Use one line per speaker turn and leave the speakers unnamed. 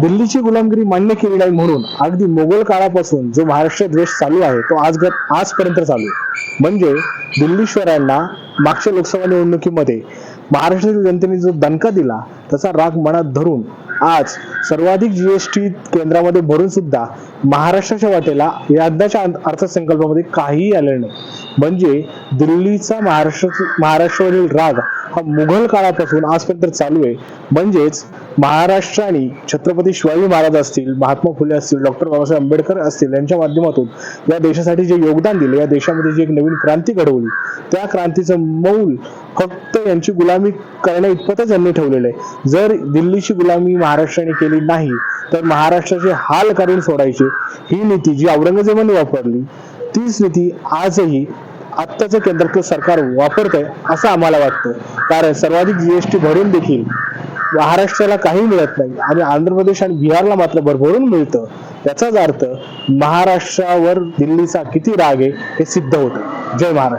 दिल्लीची गुलामगिरी मान्य केली नाही म्हणून अगदी मोगल काळापासून जो महाराष्ट्र द्वेष चालू आहे तो आज आजपर्यंत चालू आहे. म्हणजे दिल्लीश्वरांना मागच्या लोकसभा निवडणुकीमध्ये महाराष्ट्रातील जनतेने जो दणका दिला त्याचा राग मनात धरून आज सर्वाधिक जीएसटी केंद्रामध्ये भरून सुद्धा महाराष्ट्राच्या वाटेला यंदाच्या अर्थसंकल्पामध्ये काहीही आलेलं नाही. म्हणजे दिल्लीचा महाराष्ट्र महाराष्ट्रावरील राग हा मुघल काळापासून आजपर्यंत चालू आहे. म्हणजेच महाराष्ट्र आणि छत्रपती शिवाजी महाराज असतील महात्मा फुले असतील डॉक्टर बाबासाहेब आंबेडकर असतील यांच्या माध्यमातून या देशासाठी जे योगदान दिले या देशामध्ये जी एक नवीन क्रांती घडवली त्या क्रांतीचं मौल फक्त यांची गुलामी करण्या इतपतच यांनी ठेवलेलं आहे. जर दिल्लीची गुलामी महाराष्ट्राने केली नाही तर महाराष्ट्राचे हाल करून सोडायचे. ही नीती जी औरंगजेबाने वापरली तीच नीती आजही आत्ताचं केंद्र सरकार वापरत आहे असं आम्हाला वाटतं कारण सर्वाधिक जीएसटी भरून देखील महाराष्ट्राला काही मिळत नाही आणि आंध्र प्रदेश आणि बिहारला मात्र भरभरून मिळतं. याचाच अर्थ महाराष्ट्रावर दिल्लीचा किती राग आहे हे सिद्ध होतं. जय महाराष्ट्र.